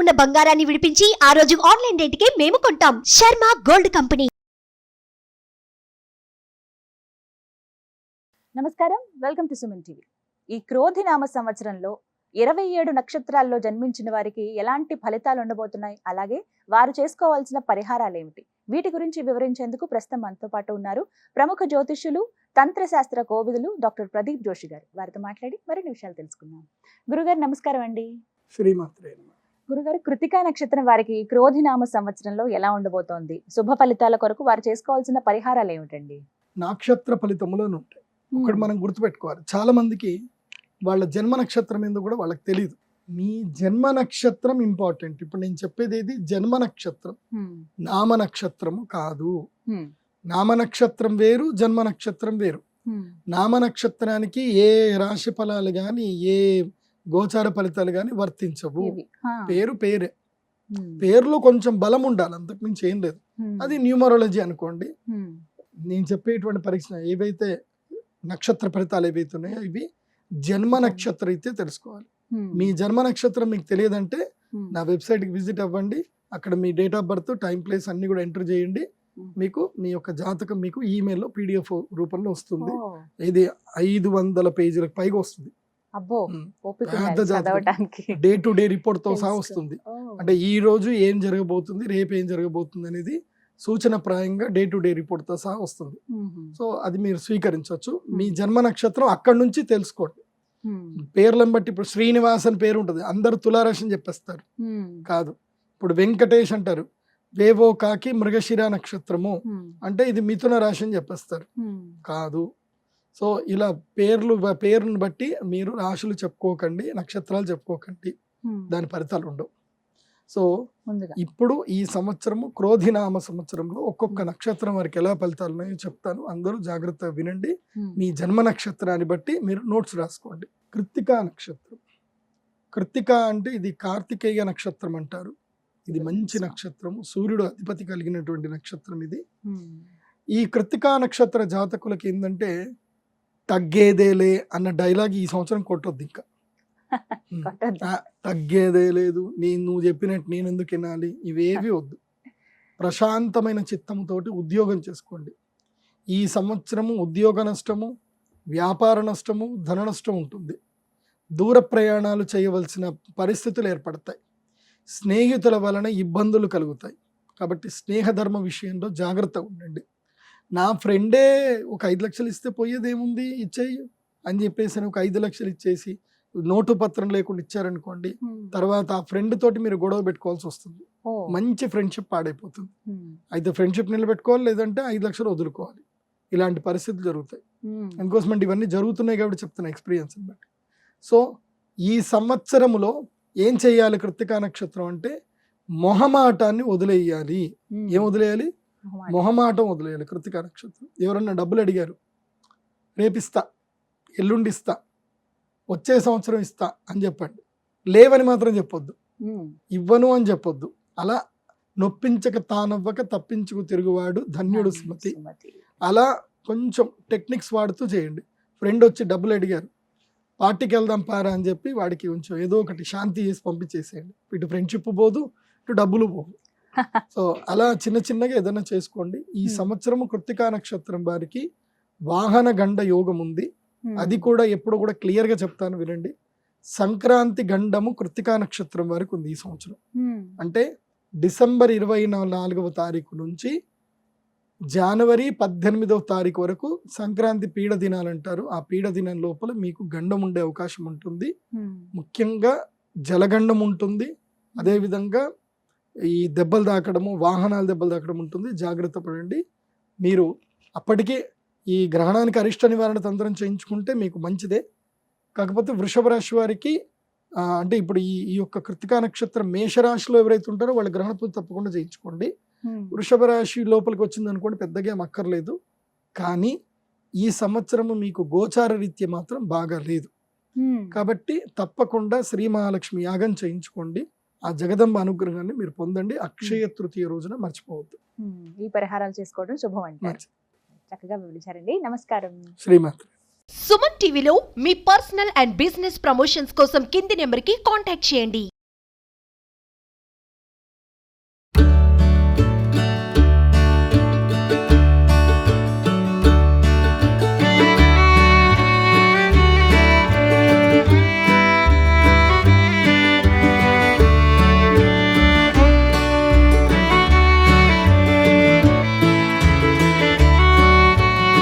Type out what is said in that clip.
ఉన్న బంగారాన్ని విడిపించి ఆ రోజు ఆన్లైన్ రేటుకే మేము కొంటాం. Sharma gold company. నమస్కారం. Welcome to Suman TV. ఈ క్రోధినామ సంవత్సరంలో ఇరవై ఏడు నక్షత్రాల్లో జన్మించిన వారికి ఎలాంటి ఫలితాలు ఉండబోతున్నాయి? అలాగే వారు చేసుకోవాల్సిన పరిహారాలు ఏమిటి వీటి గురించి వివరించేందుకు ప్రస్తుతం మనతో పాటు ఉన్నారు ప్రముఖ జ్యోతిష్యులు తంత్రశాస్త్ర కోవిదులు డాక్టర్ ప్రదీప్ జోషి గారు. వారితో మాట్లాడి మరిన్ని విషయాలు తెలుసుకుందాం. గురుగారు నమస్కారం అండి. శ్రీమాత్రే నమః. గురుగారు కృతికా నక్షత్రం వారికి క్రోధినామ సంవత్సరంలో ఎలా ఉండబోతోంది? శుభ ఫలితాల కొరకు వారు చేసుకోవాల్సిన పరిహారాలు ఏమిటండి? నక్షత్ర ఫలితములను ఉంటాయి. ఒకటి మనం గుర్తుపెట్టుకోవాలి. చాలా మందికి వాళ్ళ జన్మ నక్షత్రం ఏందో కూడా వాళ్ళకి తెలియదు మీ జన్మ నక్షత్రం ఇంపార్టెంట్. ఇప్పుడు నేను చెప్పేది ఏది? జన్మ నక్షత్రం. నామ నక్షత్రము కాదు. నామ నక్షత్రం వేరు జన్మ నక్షత్రం వేరు. నామ నక్షత్రానికి ఏ రాశి ఫలాలు కానీ ఏ గోచార ఫలితాలు కానీ వర్తించవు. పేరు పేరే. పేరులో కొంచెం బలం ఉండాలి అంతకుమించి ఏం లేదు. అది న్యూమరాలజీ అనుకోండి. నేను చెప్పేటువంటి పరీక్ష ఏవైతే నక్షత్ర ఫలితాలు ఏవైతే ఉన్నాయో ఇవి జన్మ నక్షత్రం అయితే తెలుసుకోవాలి. మీ జన్మ నక్షత్రం మీకు తెలియదంటే. నా వెబ్సైట్కి విజిట్ అవ్వండి అక్కడ మీ date of birth time place అన్ని కూడా ఎంటర్ చేయండి. మీకు మీ యొక్క జాతకం మీకు ఈమెయిల్లో పీడిఎఫ్ రూపంలో వస్తుంది ఇది ఐదు వందల పేజీలకు పైగా వస్తుంది అబ్బో డే టు డే రిపోర్ట్తో సహా. వస్తుంది. అంటే ఈ రోజు ఏం జరగబోతుంది రేపు ఏం జరగబోతుంది అనేది సూచన ప్రాయంగా డే టు డే రిపోర్ట్తో సహా వస్తుంది. సో అది మీరు స్వీకరించవచ్చు. మీ జన్మ నక్షత్రం అక్కడి నుంచి తెలుసుకోండి. పేర్లను బట్టి ఇప్పుడు శ్రీనివాస్ అని పేరు ఉంటుంది. అందరు తులారాశి అని చెప్పేస్తారు. కాదు. ఇప్పుడు వెంకటేష్ అంటారు. వేవో కాకి మృగశిర నక్షత్రము. అంటే ఇది మిథున రాశి అని చెప్పేస్తారు. కాదు. సో ఇలా పేర్లు పేరుని బట్టి మీరు రాశులు చెప్పుకోకండి నక్షత్రాలు చెప్పుకోకండి. దాని ఫలితాలు ఉండవు. సో ఇప్పుడు ఈ సంవత్సరము క్రోధినామ సంవత్సరంలో ఒక్కొక్క నక్షత్రం వారికి ఎలా ఫలితాలు ఉన్నాయో చెప్తాను. అందరూ జాగ్రత్తగా వినండి. మీ జన్మ నక్షత్రాన్ని బట్టి మీరు నోట్స్ రాసుకోండి. కృత్తికా నక్షత్రం. కృత్తిక అంటే ఇది కార్తికేయ నక్షత్రం అంటారు. ఇది మంచి నక్షత్రము. సూర్యుడు అధిపతి కలిగినటువంటి నక్షత్రం ఇది. ఈ కృత్తికా నక్షత్ర జాతకులకి ఏంటంటే తగ్గేదేలే అన్న డైలాగ్ ఈ సంవత్సరం కొట్టొద్దు ఇంకా. తగ్గేదే లేదు నేను నువ్వు చెప్పినట్టు నేను ఎందుకు వినాలి? ఇవేవి వద్దు. ప్రశాంతమైన చిత్తముతోటి ఉద్యోగం చేసుకోండి. ఈ సంవత్సరము ఉద్యోగ నష్టము వ్యాపార నష్టము ధన నష్టం ఉంటుంది. దూర ప్రయాణాలు చేయవలసిన పరిస్థితులు ఏర్పడతాయి. స్నేహితుల వలన ఇబ్బందులు కలుగుతాయి. కాబట్టి స్నేహధర్మ విషయంలో జాగ్రత్తగా ఉండండి. నా ఫ్రెండే ఒక ఐదు లక్షలు ఇస్తే పోయేదేముంది ఇచ్చేయి అని చెప్పేసి అని ఒక ఐదు లక్షలు ఇచ్చేసి నోటు పత్రం లేకుండా ఇచ్చారనుకోండి. తర్వాత ఆ ఫ్రెండ్ తోటి మీరు గొడవ పెట్టుకోవాల్సి వస్తుంది. మంచి ఫ్రెండ్షిప్ పాడైపోతుంది. అయితే ఫ్రెండ్షిప్ నిలబెట్టుకోవాలి లేదంటే ఐదు లక్షలు వదులుకోవాలి ఇలాంటి పరిస్థితులు జరుగుతాయి. ఎన్కోస్మెంట్ ఇవన్నీ జరుగుతున్నాయి కాబట్టి చెప్తున్నా ఎక్స్పీరియన్స్ బట్టి సో ఈ సంవత్సరములో ఏం చేయాలి కృతికా నక్షత్రం అంటే మొహమాటాన్ని వదిలేయాలి. ఏం వదిలేయాలి మొహమాట. వదిలేయాలి కృతికా నక్షత్రం. ఎవరన్నా డబ్బులు అడిగారు రేపిస్తా ఎల్లుండి ఇస్తా వచ్చే సంవత్సరం ఇస్తా అని చెప్పండి. లేవని మాత్రం చెప్పొద్దు. ఇవ్వను అని చెప్పొద్దు. అలా నొప్పించక తానవ్వక తప్పించుకు తిరుగువాడు ధన్యుడు స్మృతి. సుమతి. అలా కొంచెం టెక్నిక్స్ వాడుతూ చేయండి. ఫ్రెండ్ వచ్చి డబ్బులు అడిగారు పార్టీకి వెళ్దాం పారా అని చెప్పి వాడికి కొంచెం ఏదో ఒకటి శాంతి చేసి పంపించేసేయండి. ఇటు ఫ్రెండ్షిప్ పోదు ఇటు డబ్బులు పోదు సో అలా చిన్న చిన్నగా ఏదైనా చేసుకోండి ఈ. సంవత్సరము కృత్తికా నక్షత్రం వారికి వాహన గండ యోగం ఉంది. అది కూడా ఎప్పుడు కూడా క్లియర్గా చెప్తాను వినండి సంక్రాంతి గండము కృత్తికా నక్షత్రం వరకు ఉంది ఈ సంవత్సరం. అంటే డిసెంబర్ ఇరవై నాలుగవ తారీఖు నుంచి జనవరి పద్దెనిమిదవ తారీఖు వరకు సంక్రాంతి పీడ దినాలు అంటారు ఆ పీడ దినం లోపల మీకు గండం ఉండే అవకాశం ఉంటుంది. ముఖ్యంగా జలగండం ఉంటుంది అదేవిధంగా ఈ దెబ్బలు తాకడము వాహనాల దెబ్బలు తాకడం ఉంటుంది. జాగ్రత్త పడండి. మీరు అప్పటికే ఈ గ్రహణానికి అరిష్ట నివారణ తంత్రం చేయించుకుంటే మీకు మంచిదే. కాకపోతే వృషభ రాశి వారికి అంటే ఇప్పుడు ఈ ఈ యొక్క కృతికా నక్షత్రం మేషరాశిలో ఎవరైతే ఉంటారో వాళ్ళ గ్రహణ పూజ తప్పకుండా చేయించుకోండి. వృషభ రాశి లోపలికి వచ్చింది అనుకోండి పెద్దగా అక్కర్లేదు. కానీ ఈ సంవత్సరము మీకు గోచార రీత్య మాత్రం బాగా లేదు. కాబట్టి తప్పకుండా శ్రీ మహాలక్ష్మి యాగం చేయించుకోండి. ఆ జగదంబ అనుగ్రహాన్ని మీరు పొందండి. అక్షయ తృతీయ రోజున మర్చిపోవద్దు. ఈ పరిహారాలు చేసుకోవడం శుభం అంటారు. చక్కగా వివరించారండి. నమస్కారం. శ్రీమాత్రి. సుమన్ టీవీలో మీ పర్సనల్ అండ్ బిజినెస్ ప్రమోషన్స్ కోసం కింది నెంబర్కి కాంటాక్ట్ చేయండి.